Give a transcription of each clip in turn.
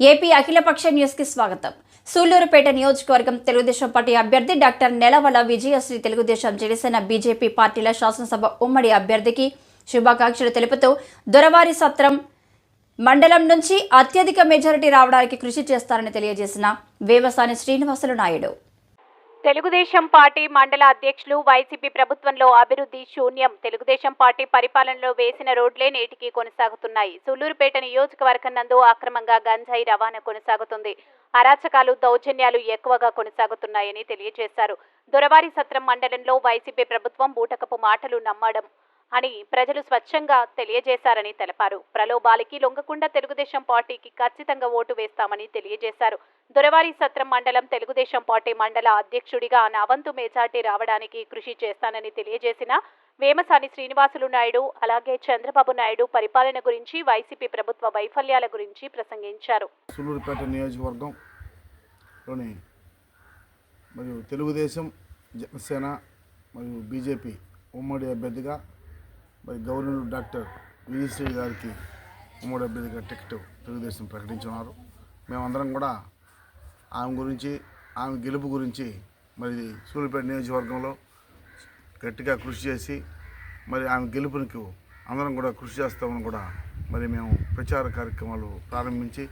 AP అఖిలపక్ష న్యూస్కి స్వాగతం. సూళ్ళూరుపేట నియోజకవర్గం తెలుగుదేశం పార్టీ అభ్యర్థి డాక్టర్ నెలవల విజయశ్రీ తెలుగుదేశం జనసేన బీజేపీ పార్టీల శాసనసభ ఉమ్మడి అభ్యర్థికి శుభాకాంక్షలు తెలుపుతూ దొరవారి సత్రం మండలం నుంచి అత్యధిక మెజారిటీ రావడానికి కృషి చేస్తారని తెలియజేసిన వేవసాని శ్రీనివాసులు నాయుడు. తెలుగుదేశం పార్టీ మండల అధ్యక్షులు వైసీపీ ప్రభుత్వంలో అభివృద్ధి శూన్యం. తెలుగుదేశం పార్టీ పరిపాలనలో వేసిన రోడ్లే నేటికి కొనసాగుతున్నాయి. సూళ్ళూరుపేట నియోజకవర్గం నందు అక్రమంగా గంజాయి రవాణా కొనసాగుతుంది. అరాచకాలు దౌర్జన్యాలు ఎక్కువగా కొనసాగుతున్నాయని తెలియజేశారు. దొరవారి సత్రం మండలంలో వైసీపీ ప్రభుత్వం బూటకపు మాటలు నమ్మడం అని ప్రజలు స్వచ్ఛంగా తెలియజేశారని తెలిపారు. ప్రలోభాలకి లొంగకుండా తెలుగుదేశం పార్టీకి ఖచ్చితంగా ఓటు వేస్తామని తెలియజేశారు. దొరవారి సత్రం మండలం తెలుగుదేశం పార్టీ మండల అధ్యక్షుడిగా నవంతు మేజార్టీ రావడానికి కృషి చేస్తానని తెలియజేసిన వేమసాని శ్రీనివాసులు నాయుడు అలాగే చంద్రబాబు నాయుడు పరిపాలన గురించి వైసీపీ ప్రభుత్వ వైఫల్యాల గురించి ప్రసంగించారు. సూలూరుపేట మరియు తెలుగుదేశం జనసేన మరియు బీజేపీ ఉమ్మడి అభ్యర్థిగా మరి గవర్నర్ డాక్టర్ విజయశ్రీ గారికి ఉమ్మడి అభ్యర్థిగా టికెట్ తెలుగుదేశం ప్రకటించున్నారు. మేమందరం కూడా ఆమె గురించి ఆమె గెలుపు గురించి మరి సూర్యపేట నియోజకవర్గంలో గట్టిగా కృషి చేసి మరి ఆమె గెలుపునికి అందరం కూడా కృషి చేస్తామని కూడా మరి మేము ప్రచార కార్యక్రమాలు ప్రారంభించి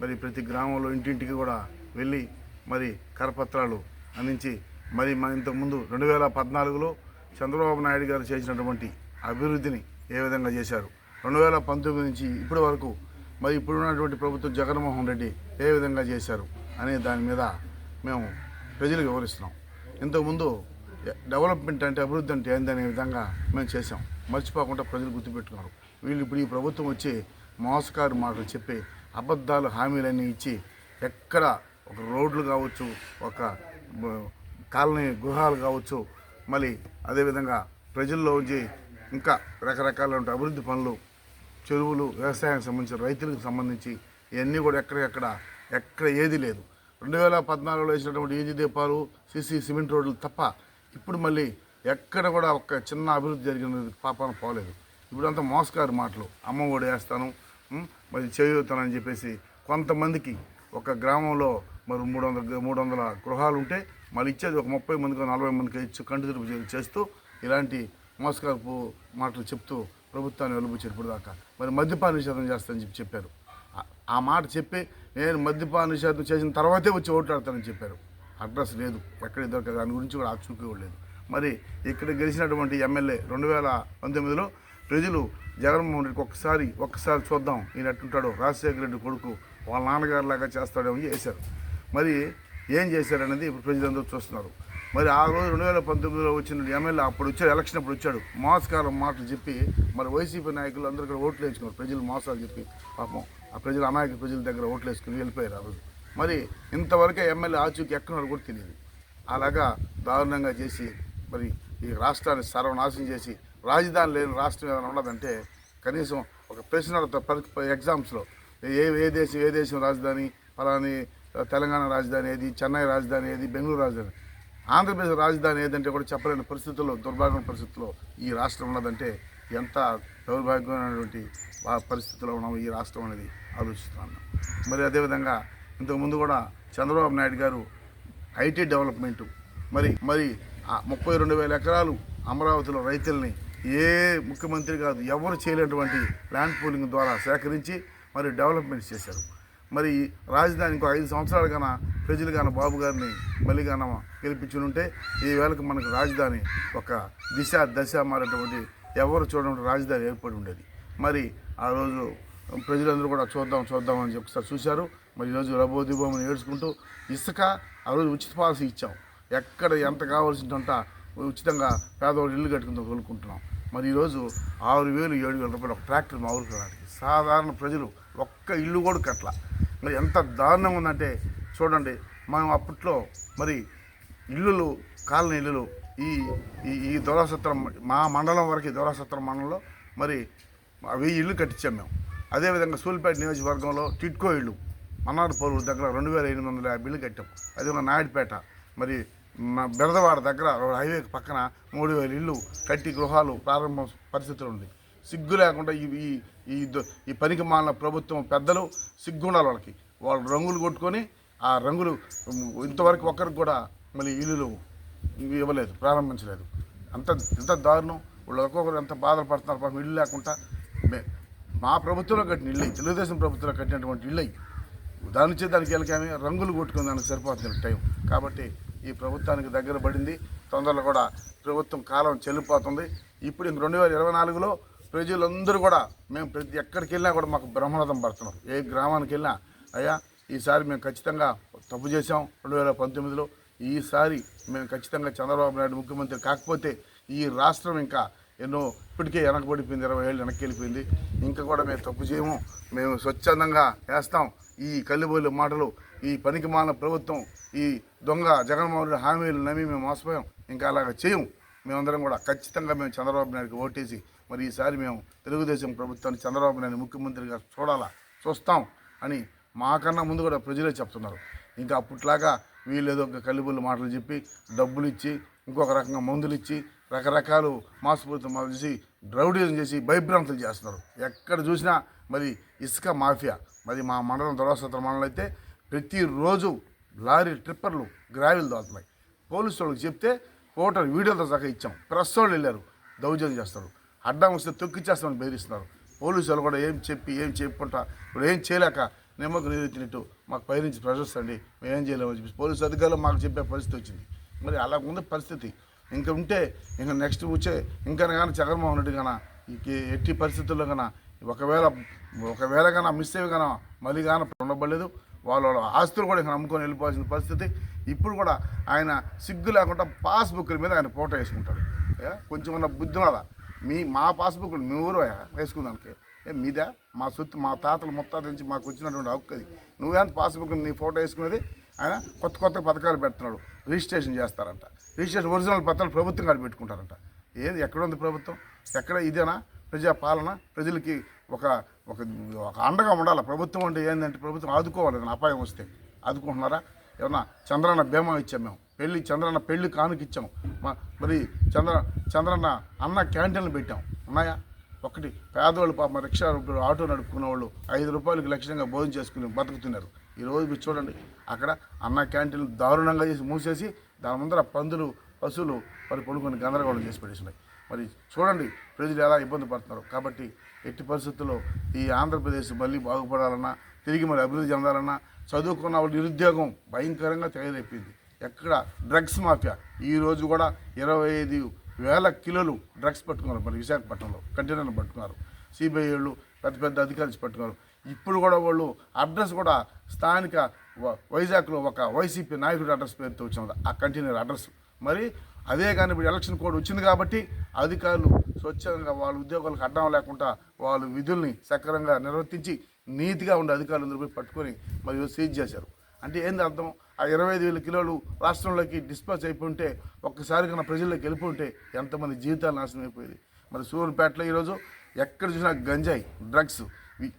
మరి ప్రతి గ్రామంలో ఇంటింటికి కూడా వెళ్ళి మరి కరపత్రాలు అందించి మరి మన ఇంతకుముందు రెండు వేల పద్నాలుగులో చంద్రబాబు నాయుడు గారు చేసినటువంటి అభివృద్ధిని ఏ విధంగా చేశారు? రెండు వేల పంతొమ్మిది నుంచి ఇప్పటి వరకు మరి ఇప్పుడున్నటువంటి ప్రభుత్వం జగన్మోహన్ రెడ్డి ఏ విధంగా చేశారు అనే దాని మీద మేము ప్రజలకు వివరిస్తున్నాం. ఇంతకుముందు డెవలప్మెంట్ అంటే అభివృద్ధి అంటే ఏందనే విధంగా మేము చేసాం మర్చిపోకుండా ప్రజలు గుర్తుపెట్టుకున్నారు. వీళ్ళు ఇప్పుడు ఈ ప్రభుత్వం వచ్చి మోసకారు మాటలు చెప్పి అబద్ధాలు హామీలన్నీ ఇచ్చి ఎక్కడ ఒక రోడ్లు కావచ్చు ఒక కాలనీ గృహాలు కావచ్చు మళ్ళీ అదేవిధంగా ప్రజల్లో ఉంచి ఇంకా రకరకాల అభివృద్ధి పనులు చెరువులు వ్యవసాయానికి సంబంధించి రైతులకు సంబంధించి ఇవన్నీ కూడా ఎక్కడికెక్కడ ఎక్కడ ఏది లేదు. రెండు వేల పద్నాలుగులో వేసినటువంటి ఈజీ దీపాలు సిసి సిమెంట్ రోడ్లు తప్ప ఇప్పుడు మళ్ళీ ఎక్కడ కూడా ఒక చిన్న అభివృద్ధి జరిగినది పాపాన పోలేదు. ఇప్పుడంతా మోసగారి మాటలు. అమ్మ ఒడి వేస్తాను మరి చేయూతానని చెప్పేసి కొంతమందికి ఒక గ్రామంలో మరి మూడు వందల మూడు వందల గృహాలు ఉంటే మళ్ళీ ఇచ్చేది ఒక ముప్పై మందికి నలభై మందికి ఇచ్చి కంటి తిరుపు చేస్తూ ఇలాంటి మోసకరపు మాటలు చెప్తూ ప్రభుత్వాన్ని వెలుబు ఇప్పుడు దాకా మరి మద్యపాన నిషేధం చేస్తానని చెప్పి చెప్పారు. ఆ- మాట చెప్పి నేను మద్యపాన నిషేధం చేసిన తర్వాతే వచ్చి ఓట్లాడతానని చెప్పారు. అడ్రస్ లేదు. ఎక్కడ దొరకదు. దాని గురించి కూడా ఆచూకీ లేదు. మరి ఇక్కడ గెలిచినటువంటి ఎమ్మెల్యే రెండు వేల పంతొమ్మిదిలో ప్రజలు జగన్మోహన్ రెడ్డికి ఒక్కసారి ఒక్కసారి చూద్దాం ఈయన ఎట్టుంటాడో. రాజశేఖర రెడ్డి కొడుకు వాళ్ళ నాన్నగారు లాగా చేస్తాడేమో చేశారు. మరి ఏం చేశారనేది ఇప్పుడు ప్రజలందరూ చూస్తున్నారు. మరి ఆ రోజు రెండు వేల పంతొమ్మిదిలో వచ్చిన ఎమ్మెల్యే అప్పుడు వచ్చాడు ఎలక్షన్ అప్పుడు వచ్చాడు. మోసకాలం మాటలు చెప్పి మరి వైసీపీ నాయకులు అందరూ కూడా ఓట్లు వేసుకున్నారు. ప్రజలు మోసాలు చెప్పి పాపం ఆ ప్రజలు అమాయక ప్రజల దగ్గర ఓట్లు వేసుకుని వెళ్ళిపోయారు ఆ రోజు. మరి ఇంతవరకే ఎమ్మెల్యే ఆచూకీ ఎక్కడున్నాడు కూడా తెలియదు. అలాగా దారుణంగా చేసి మరి ఈ రాష్ట్రాన్ని సర్వనాశనం చేసి రాజధాని లేని రాష్ట్రం ఏదైనా ఉన్నదంటే కనీసం ఒక ప్రశ్న ఎగ్జామ్స్లో. ఏ ఏ దేశం ఏ దేశం రాజధాని? ఫలాని తెలంగాణ రాజధాని ఏది? చెన్నై రాజధాని ఏది? బెంగళూరు రాజధాని? ఆంధ్రప్రదేశ్ రాజధాని ఏదంటే కూడా చెప్పలేని పరిస్థితుల్లో దుర్భాగ్యం పరిస్థితుల్లో ఈ రాష్ట్రం ఉన్నదంటే ఎంత దౌర్భాగ్యమైనటువంటి పరిస్థితుల్లో ఉన్నాం ఈ రాష్ట్రం అనేది ఆలోచిస్తున్నాను. మరి అదేవిధంగా ఇంతకుముందు కూడా చంద్రబాబు నాయుడు గారు ఐటీ డెవలప్మెంటు మరి మరి ఆ ముప్పై రెండు వేల ఎకరాలు అమరావతిలో రైతుల్ని ఏ ముఖ్యమంత్రి కాదు ఎవరు చేయలేనటువంటి ల్యాండ్ పూలింగ్ ద్వారా సేకరించి మరి డెవలప్మెంట్ చేశారు. మరి రాజధాని ఇంకో ఐదు సంవత్సరాలు కన్నా ప్రజలు గాన బాబు గారిని మళ్ళీ గాన గెలిపించుని ఈ వేళకు మనకు రాజధాని ఒక దిశ దశ మారేటువంటి ఎవరు చూడడం రాజధాని ఏర్పడి ఉండేది. మరి ఆ రోజు ప్రజలందరూ కూడా చూద్దాం చూద్దాం అని చెప్పి చూశారు. మరి ఈరోజు రబోదిబోమని ఏడ్చుకుంటూ ఇసుక ఆ రోజు ఉచిత పాలసీ ఇచ్చాం. ఎక్కడ ఎంత కావాల్సిందంట ఉచితంగా పేదవాళ్ళు ఇల్లు కట్టుకుందాం కోలుకుంటున్నాం. మరి ఈరోజు ఆరు వేలు ఏడు వేల రూపాయలు ఒక ట్రాక్టర్ మా ఊరికి రావడానికి. సాధారణ ప్రజలు ఒక్క ఇల్లు కూడా కట్ల మరి ఎంత దారుణంగా ఉందంటే చూడండి మనం అప్పట్లో మరి ఇల్లులు కాలనీ ఇల్లులు ఈ ఈ ఈ దొరసత్రం మా మండలం వరకు దొరసత్రం మండలంలో మరి వెయ్యి ఇల్లు కట్టించాం మేము. అదేవిధంగా సూలిపేట నియోజకవర్గంలో టిట్కో ఇల్లు మన్నాడు పోలు దగ్గర రెండు వేల ఎనిమిది వందల యాభై ఇల్లు కట్టాం. అదేవిధంగా నాయుడుపేట మరి మా బెరదవాడ దగ్గర హైవే పక్కన మూడు వేల ఇల్లు కట్టి గృహాలు ప్రారంభ పరిస్థితులు ఉంది సిగ్గు లేకుండా ఈ ఈ ఈ పనికి మాలిన ప్రభుత్వం పెద్దలు సిగ్గుండాలి వాళ్ళకి. వాళ్ళు రంగులు కొట్టుకొని ఆ రంగులు ఇంతవరకు ఒక్కరికి కూడా మళ్ళీ ఇల్లులు ఇవ్వలేదు ప్రారంభించలేదు. అంత ఎంత దారుణం. వాళ్ళు ఒక్కొక్కరు ఎంత బాధలు పడుతున్నారు పాపం ఇల్లు లేకుండా. మే- మా ప్రభుత్వంలో కట్టిన ఇల్లు తెలుగుదేశం ప్రభుత్వంలో కట్టినటువంటి ఇల్లు. దాని నుంచి దానికి వెళ్ళకామే రంగులు కొట్టుకుని దానికి సరిపోతుంది టైం. కాబట్టి ఈ ప్రభుత్వానికి దగ్గర పడింది. తొందరలో కూడా ప్రభుత్వం కాలం చెల్లిపోతుంది. ఇప్పుడు ఇంక రెండు వేల ఇరవై నాలుగులో ప్రజలందరూ కూడా మేము ప్రతి ఎక్కడికి వెళ్ళినా కూడా మాకు బ్రహ్మరథం పడుతున్నారు. ఏ గ్రామానికి వెళ్ళినా అయ్యా ఈసారి మేము ఖచ్చితంగా తప్పు చేసాం రెండు వేల పంతొమ్మిదిలో. ఈసారి మేము ఖచ్చితంగా చంద్రబాబు నాయుడు ముఖ్యమంత్రి కాకపోతే ఈ రాష్ట్రం ఇంకా ఎన్నో ఇప్పటికే వెనకబడిపోయింది ఇరవై ఏళ్ళు వెనక్కి వెళ్ళిపోయింది ఇంకా కూడా మేము తప్పు చేయము. మేము స్వచ్ఛందంగా వేస్తాం. ఈ కల్లిబోలు మాటలు ఈ పనికి మాన ప్రభుత్వం ఈ దొంగ జగన్మోహన్ రెడ్డి హామీలు నమ్మి మేము మోసపోయాం. ఇంకా అలాగ చేయము. మేమందరం కూడా ఖచ్చితంగా మేము చంద్రబాబు నాయుడుకి ఓటేసి మరి ఈసారి మేము తెలుగుదేశం ప్రభుత్వాన్ని చంద్రబాబు నాయుడు ముఖ్యమంత్రిగా చూడాలా చూస్తాం అని మాకన్నా ముందు కూడా ప్రజలే చెప్తున్నారు. ఇంకా అప్పట్లాగా వీళ్ళు ఏదో ఒక కల్లిబుల్లి మాటలు చెప్పి డబ్బులు ఇచ్చి ఇంకొక రకంగా మందులు ఇచ్చి రకరకాలు మాసుపూరితం చేసి డ్రౌడీజం చేసి భయభ్రాంతులు చేస్తున్నారు. ఎక్కడ చూసినా మరి ఇసుక మాఫియా. మరి మా మండలం దొరవసత్ర మండలం అయితే ప్రతిరోజు లారీ ట్రిప్పర్లు గ్రావెల్ దోతున్నాయి. పోలీసు వాళ్ళకి చెప్తే ఫోటో వీడియోతో సహా ఇచ్చాం. ప్రెస్ వాళ్ళు వెళ్ళారు. దౌర్జన్యం చేస్తారు అడ్డం వస్తే తొక్కిచ్చేస్తామని బెదిరిస్తున్నారు. పోలీసు వాళ్ళు కూడా ఏం చెప్పి ఏం చెప్పుకుంటా ఇప్పుడు ఏం చేయలేక నిమ్మకు నీరు ఇచ్చినట్టు మాకు పైనుంచి ప్రెషర్స్ అండి. మేము ఏం చేయలేము. చెప్పి పోలీసు అధికారులు మాకు చెప్పే పరిస్థితి వచ్చింది. మరి అలా ఉంది పరిస్థితి. ఇంకా ఉంటే ఇంకా నెక్స్ట్ వచ్చే ఇంకా కానీ జగన్మోహన్ రెడ్డి కన్నా ఎట్టి పరిస్థితుల్లో కన్నా ఒకవేళ ఒకవేళ కన్నా మిస్ అయ్యి కన్నా మళ్ళీ కానీ ఉండబడలేదు. వాళ్ళ వాళ్ళ ఆస్తులు కూడా ఇంకా నమ్ముకొని వెళ్ళిపోవాల్సిన పరిస్థితి. ఇప్పుడు కూడా ఆయన సిగ్గు లేకుండా పాస్బుక్ల మీద ఆయన ఫోటో వేసుకుంటాడు. కొంచెం ఉన్న బుద్ధి మీ మా పాస్బుక్ మీ ఊరు వేసుకుందానికి. మీదా? మా సొత్తు మా తాతలు ముత్తాత నుంచి మాకు వచ్చినటువంటి హక్కు అది. నువ్వేంత పాస్బుక్ నీ ఫోటో వేసుకునేది? ఆయన కొత్త కొత్త పథకాలు పెడుతున్నాడు. రిజిస్ట్రేషన్ చేస్తారంట. రిజిస్ట్రేషన్ ఒరిజినల్ పత్రాలు ప్రభుత్వం కాడ పెట్టుకుంటారంట. ఏది? ఎక్కడ ఉంది ప్రభుత్వం? ఎక్కడ? ఇదేనా? ప్రజా పాలన? ప్రజలకి ఒక ఒక ఒక అండగా ఉండాలి? ప్రభుత్వం అంటే ఏంటంటే ప్రభుత్వం ఆదుకోవాలి ఏదైనా అపాయం వస్తే. ఆదుకుంటున్నారా? ఏమన్నా చంద్రన్న బీమా ఇచ్చాం మేము. పెళ్ళి చంద్రన్న పెళ్ళి కానుక ఇచ్చాం. మా మరి చంద్ర చంద్రన్న అన్న క్యాంటీన్లు పెట్టాం. ఉన్నాయా? ఒకటి పేదవాళ్ళు పాప రిక్షా ఆటో నడుపుకున్న వాళ్ళు ఐదు రూపాయలకి లక్షణంగా భోజనం చేసుకుని బతుకుతున్నారు. ఈ రోజు మీరు చూడండి అక్కడ అన్న క్యాంటీన్లు దారుణంగా చేసి మూసేసి దాని ముందర పందులు పశువులు మరి పడుకొని గందరగోళం చేసి పెట్టేసినాయి మరి చూడండి ప్రజలు ఎలా ఇబ్బంది పడుతున్నారు. కాబట్టి ఎట్టి పరిస్థితుల్లో ఈ ఆంధ్రప్రదేశ్ మళ్ళీ బాగుపడాలన్నా తిరిగి మరి అభివృద్ధి చెందాలన్నా చదువుకున్న వాళ్ళు నిరుద్యోగం భయంకరంగా తయారైపోయింది ఎక్కడ డ్రగ్స్ మాఫియా? ఈ రోజు కూడా ఇరవై ఐదు వేల కిలోలు డ్రగ్స్ పట్టుకున్నారు మరి విశాఖపట్నంలో కంటైనర్లు పట్టుకున్నారు. సిబిఐ వాళ్ళు పెద్ద పెద్ద అధికారులు పట్టుకున్నారు. ఇప్పుడు కూడా వాళ్ళు అడ్రస్ కూడా స్థానిక వైజాగ్లో ఒక వైసీపీ నాయకుడి అడ్రస్ పేరుతో వచ్చినది ఆ కంటైనర్ అడ్రస్. మరి అదే కానీ ఇప్పుడు ఎలక్షన్ కోడ్ వచ్చింది కాబట్టి అధికారులు స్వచ్ఛంగా వాళ్ళ ఉద్యోగాలకు అడ్డం లేకుండా వాళ్ళ విధుల్ని సక్రమంగా నిర్వర్తించి నీతిగా ఉండే అధికారులు అందరూ పట్టుకొని మరి సీజ్ చేశారు. అంటే ఏంది అర్థం? ఆ ఇరవై ఐదు వేల కిలోలు రాష్ట్రంలోకి డిస్పాచ్ అయిపోతే ఒక్కసారి కన్నా ప్రజల్లోకి వెళ్ళిపోతే ఎంతమంది జీవితాలు నాశనం అయిపోయేది. మరి సూర్యపేటలో ఈరోజు ఎక్కడ చూసినా గంజాయి డ్రగ్స్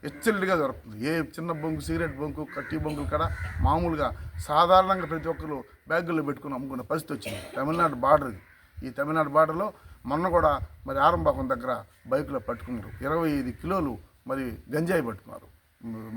ఎచ్చలిగా దొరుకుతుంది ఏ చిన్న బొంగు సిగరెట్ బొంగు కట్టి బొంగులు కూడా మామూలుగా సాధారణంగా ప్రతి ఒక్కరు బ్యాగుల్లో పెట్టుకుని అమ్ముకునే పరిస్థితి వచ్చింది. తమిళనాడు బార్డర్ ఈ తమిళనాడు బార్డర్లో మొన్న కూడా మరి ఆరంభాకం దగ్గర బైకులో పట్టుకున్నారు. ఇరవై ఐదు కిలోలు మరి గంజాయి పట్టుకున్నారు.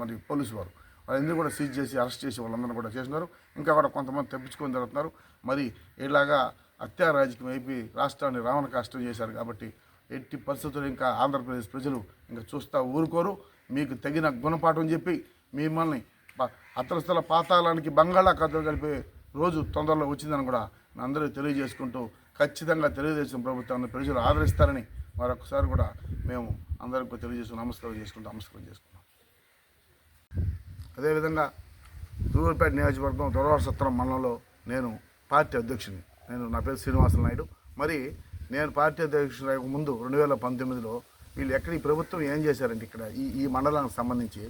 మరి పోలీసు వారు. వాళ్ళందరూ కూడా సీజ్ చేసి అరెస్ట్ చేసి వాళ్ళందరూ కూడా చేసినారు ఇంకా కూడా కొంతమంది తప్పించుకొని జరుగుతున్నారు. మరి ఇలాగా హత్యా రాజకీయం అయిపోయి రాష్ట్రాన్ని రావణ కష్టం చేశారు కాబట్టి ఎట్టి పరిస్థితులు ఇంకా ఆంధ్రప్రదేశ్ ప్రజలు ఇంకా చూస్తా ఊరుకోరు. మీకు తగిన గుణపాఠం చెప్పి మిమ్మల్ని అతరస్థల అతలస్థల పాతాళానికి బంగాళాఖాతంలో కలిపే రోజు తొందరలో వచ్చిందని కూడా అందరూ తెలియజేసుకుంటూ ఖచ్చితంగా తెలుగుదేశం ప్రభుత్వాన్ని ప్రజలు ఆదరిస్తారని మరొకసారి కూడా మేము అందరికీ తెలియజేసుకుని నమస్కారం చేసుకుంటూ నమస్కారం చేసుకున్నాం అదేవిధంగా దూరపేట నియోజకవర్గం దొరవరసత్రం మండలంలో నేను పార్టీ అధ్యక్షుని. నేను నా పేరు శ్రీనివాస నాయుడు. మరి నేను పార్టీ అధ్యక్షుడు ముందు రెండు వేల పంతొమ్మిదిలో వీళ్ళు ఎక్కడ ఈ ప్రభుత్వం ఏం చేశారంటే ఇక్కడ ఈ ఈ మండలానికి సంబంధించి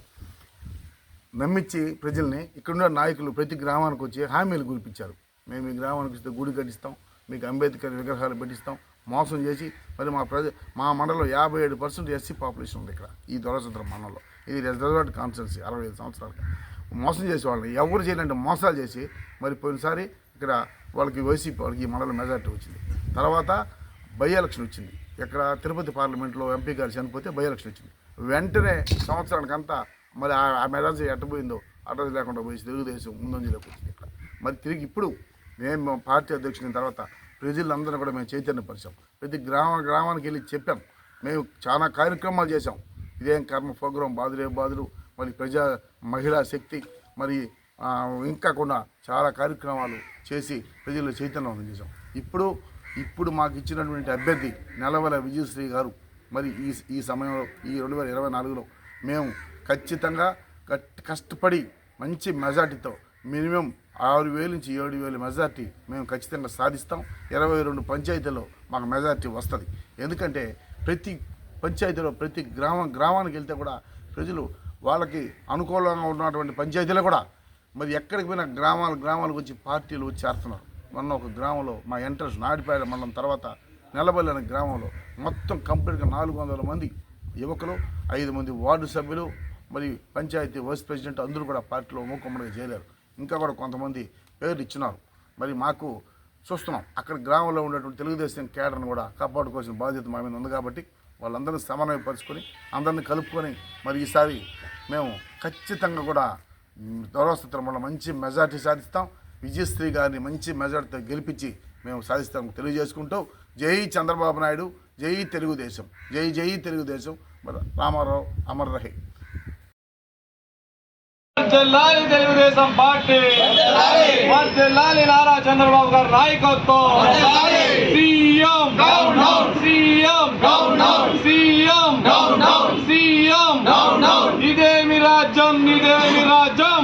నమ్మించి ప్రజల్ని ఇక్కడున్న నాయకులు ప్రతి గ్రామానికి వచ్చి హామీలు గురిపించారు మేము ఈ గ్రామానికి వస్తే గుడి కట్టిస్తాం మీకు అంబేద్కర్ విగ్రహాలు పెట్టిస్తాం మోసం చేసి మరి మా ప్రజ మా మండలంలో యాభై ఏడు పర్సెంట్ ఎస్సీ పాపులేషన్ ఉంది ఇక్కడ ఈ దొరసంద్రం మండలంలో. ఇది రిజర్వేట్ కాన్స్టెన్సీ అరవై ఐదు సంవత్సరాలుగా మోసం చేసే వాళ్ళని ఎవరు చేయాలంటే మోసాలు చేసి మరి పోయినసారి ఇక్కడ వాళ్ళకి వైసీపీ వాళ్ళకి ఈ మండలం మెజార్టీ వచ్చింది. తర్వాత బై ఎలక్షన్ వచ్చింది. ఇక్కడ తిరుపతి పార్లమెంట్లో ఎంపీ గారు చనిపోతే బై ఎలక్షన్ వచ్చింది. వెంటనే సంవత్సరానికంతా మరి ఆ- ఆ మెజార్టీ ఎట్టబోయిందో అడ్రస్ లేకుండా పోయి తెలుగుదేశం ముందంజలోకి వచ్చింది ఇక్కడ. మరి తిరిగి ఇప్పుడు మేము పార్టీ అధ్యక్షుడిన తర్వాత ప్రజలందరూ కూడా మేము చైతన్యపరిచాం. ప్రతి గ్రామ గ్రామానికి వెళ్ళి చెప్పాం. మేము చాలా కార్యక్రమాలు చేశాం. ఇదేం కర్మ ప్రోగ్రాం బాదులే బాదులు మరి ప్రజా మహిళా శక్తి మరి ఇంకా కూడా చాలా కార్యక్రమాలు చేసి ప్రజల్లో చైతన్యవంతం చేశాం. ఇప్పుడు ఇప్పుడు మాకు ఇచ్చినటువంటి అభ్యర్థి నెలవల విజయశ్రీ గారు మరి ఈ ఈ సమయంలో ఈ రెండు వేల ఇరవై నాలుగులో మేము ఖచ్చితంగా కష్టపడి మంచి మెజార్టీతో మినిమం ఆరు వేల నుంచి ఏడు వేల మెజార్టీ మేము ఖచ్చితంగా సాధిస్తాం. ఇరవై రెండు పంచాయతీల్లో మాకు మెజార్టీ వస్తుంది. ఎందుకంటే ప్రతి పంచాయతీలో ప్రతి గ్రామం గ్రామానికి వెళ్తే కూడా ప్రజలు వాళ్ళకి అనుకూలంగా ఉన్నటువంటి పంచాయతీలో కూడా మరి ఎక్కడికి పోయినా గ్రామాలు గ్రామాలకు వచ్చి పార్టీలు వచ్చి చేరుతున్నారు మొన్న ఒక గ్రామంలో మా ఎంట్రన్స్ నాడిపేట మండలం తర్వాత నెలబల్లి అనే గ్రామంలో మొత్తం కంప్లీట్గా నాలుగు వందల మంది యువకులు ఐదు మంది వార్డు సభ్యులు మరి పంచాయతీ వైస్ ప్రెసిడెంట్ అందరూ కూడా పార్టీలో మూకుమ్మడిగా చేరారు. ఇంకా కూడా కొంతమంది పేర్లు ఇచ్చినారు మరి మాకు చూస్తున్నాం అక్కడ గ్రామంలో ఉన్నటువంటి తెలుగుదేశం కేడర్ను కూడా కాపాడుకోవాల్సిన బాధ్యత మా మీద ఉంది కాబట్టి వాళ్ళందరినీ సమన్వయపరుచుకొని అందరిని కలుపుకొని మరి ఈసారి మేము ఖచ్చితంగా కూడా దౌరవస్థితుల వల్ల మంచి మెజార్టీ సాధిస్తాం. విజయశ్రీ గారిని మంచి మెజార్టీతో గెలిపించి మేము సాధిస్తాం తెలియజేసుకుంటూ జై చంద్రబాబు నాయుడు జై తెలుగుదేశం జై జై తెలుగుదేశం. మరి రామారావు అమర్ రహే వర్ధిల్లాలి తెలుగుదేశం పార్టీ వర్ధిల్లాలి నారా చంద్రబాబు గారి నాయకత్వం సీఎం సీఎం సీఎం సీఎం ఇదేమి రాజ్యం ఇదేమి రాజ్యం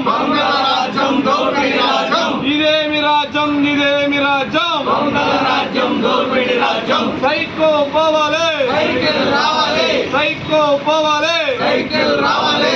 ఇదేమి రాజ్యం ఇదేమి రాజ్యం సైకో పోవాలే సైకో పోవాలే సైకో పోవాలే